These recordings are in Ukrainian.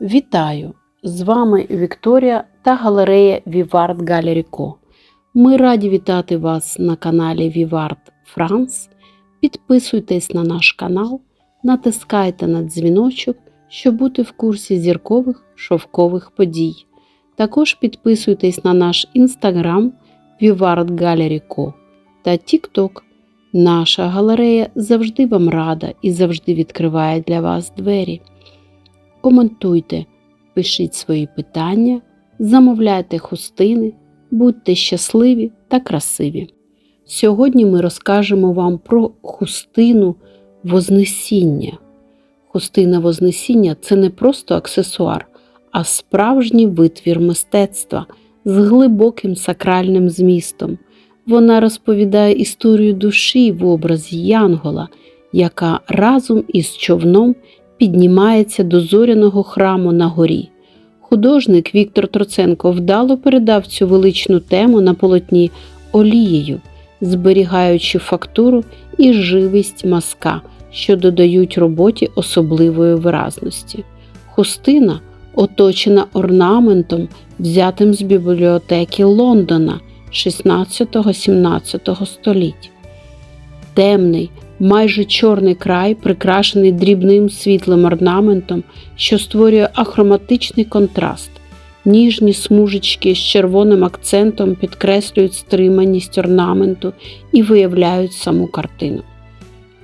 Вітаю! З вами Вікторія та галерея Vivart Gallery Co. Ми раді вітати вас на каналі Vivart France. Підписуйтесь на наш канал, натискайте на дзвіночок, щоб бути в курсі зіркових шовкових подій. Також підписуйтесь на наш інстаграм Vivart Gallery Co та TikTok. Наша галерея завжди вам рада і завжди відкриває для вас двері. Коментуйте, пишіть свої питання, замовляйте хустини, будьте щасливі та красиві. Сьогодні ми розкажемо вам про хустину Вознесіння. Хустина Вознесіння це не просто аксесуар, а справжній витвір мистецтва з глибоким сакральним змістом. Вона розповідає історію душі в образі Янгола, яка разом із човном піднімається до зоряного храму на горі. Художник Віктор Троценко вдало передав цю величну тему на полотні олією, зберігаючи фактуру і живість маска, що додають роботі особливої виразності. Хустина оточена орнаментом, взятим з бібліотеки Лондона 16-17 століть. Темний, майже чорний край, прикрашений дрібним світлим орнаментом, що створює ахроматичний контраст. Ніжні смужечки з червоним акцентом підкреслюють стриманість орнаменту і виявляють саму картину.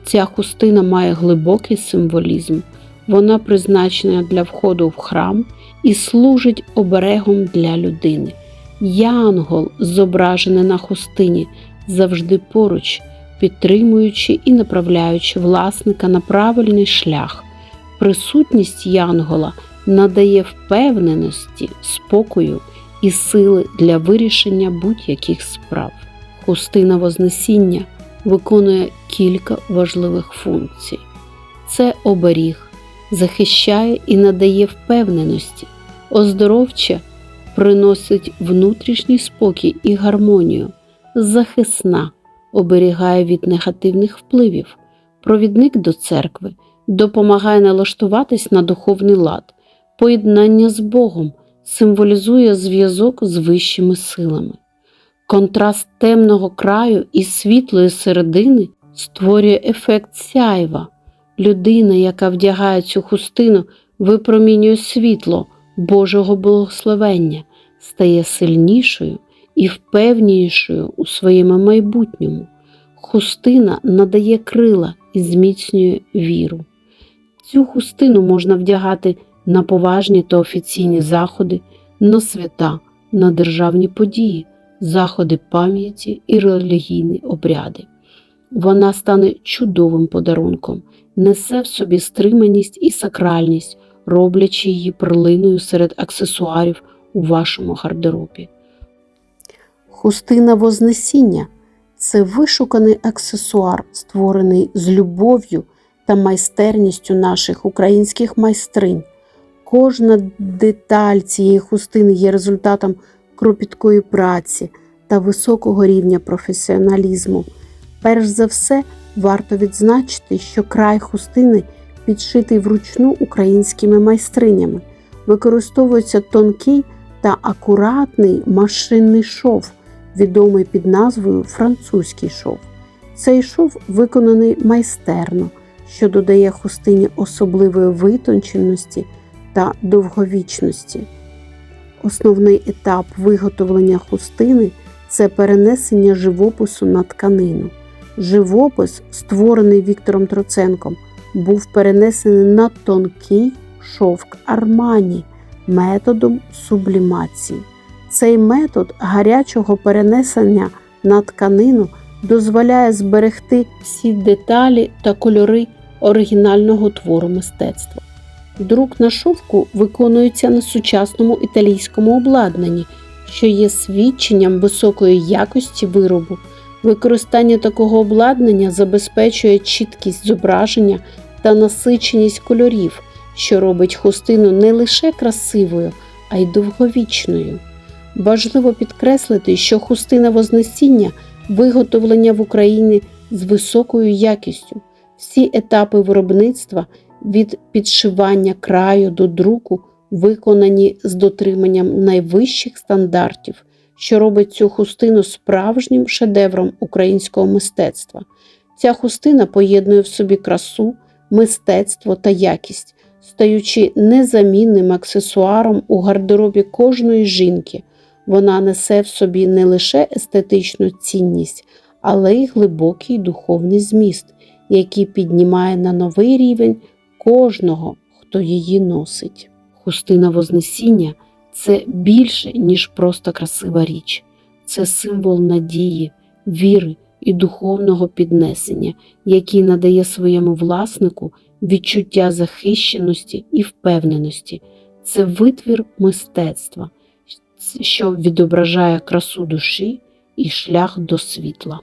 Ця хустина має глибокий символізм. Вона призначена для входу в храм і служить оберегом для людини. Янгол, зображений на хустині, завжди поруч, підтримуючи і направляючи власника на правильний шлях. Присутність Янгола надає впевненості, спокою і сили для вирішення будь-яких справ. Хустина Вознесіння виконує кілька важливих функцій: це оберіг, захищає і надає впевненості, оздоровче приносить внутрішній спокій і гармонію, захисна, оберігає від негативних впливів, провідник до церкви, допомагає налаштуватись на духовний лад, поєднання з Богом, символізує зв'язок з вищими силами. Контраст темного краю і світлої середини створює ефект сяйва. Людина, яка вдягає цю хустину, випромінює світло Божого благословення, стає сильнішою і впевнішою у своєму майбутньому. Хустина надає крила і зміцнює віру. Цю хустину можна вдягати на поважні та офіційні заходи, на свята, на державні події, заходи пам'яті і релігійні обряди. Вона стане чудовим подарунком, несе в собі стриманість і сакральність, роблячи її перлиною серед аксесуарів у вашому гардеробі. Хустина Вознесіння це вишуканий аксесуар, створений з любов'ю та майстерністю наших українських майстринь. Кожна деталь цієї хустини є результатом кропіткої праці та високого рівня професіоналізму. Перш за все, варто відзначити, що край хустини підшитий вручну українськими майстринями. Використовується тонкий та акуратний машинний шов, відомий під назвою французький шов. Цей шов виконаний майстерно, що додає хустині особливої витонченості та довговічності. Основний етап виготовлення хустини це перенесення живопису на тканину. Живопис, створений Віктором Троценком, був перенесений на тонкий шовк армані методом сублімації. Цей метод гарячого перенесення на тканину дозволяє зберегти всі деталі та кольори оригінального твору мистецтва. Друк на шовку виконується на сучасному італійському обладнанні, що є свідченням високої якості виробу. Використання такого обладнання забезпечує чіткість зображення та насиченість кольорів, що робить хустину не лише красивою, а й довговічною. Важливо підкреслити, що хустина Вознесіння виготовлення в Україні з високою якістю. Всі етапи виробництва від підшивання краю до друку виконані з дотриманням найвищих стандартів, що робить цю хустину справжнім шедевром українського мистецтва. Ця хустина поєднує в собі красу, мистецтво та якість, стаючи незамінним аксесуаром у гардеробі кожної жінки. Вона несе в собі не лише естетичну цінність, але й глибокий духовний зміст, який піднімає на новий рівень кожного, хто її носить. Хустина Вознесіння це більше, ніж просто красива річ, це символ надії, віри і духовного піднесення, який надає своєму власнику відчуття захищеності і впевненості. Це витвір мистецтва, що відображає красу душі і шлях до світла.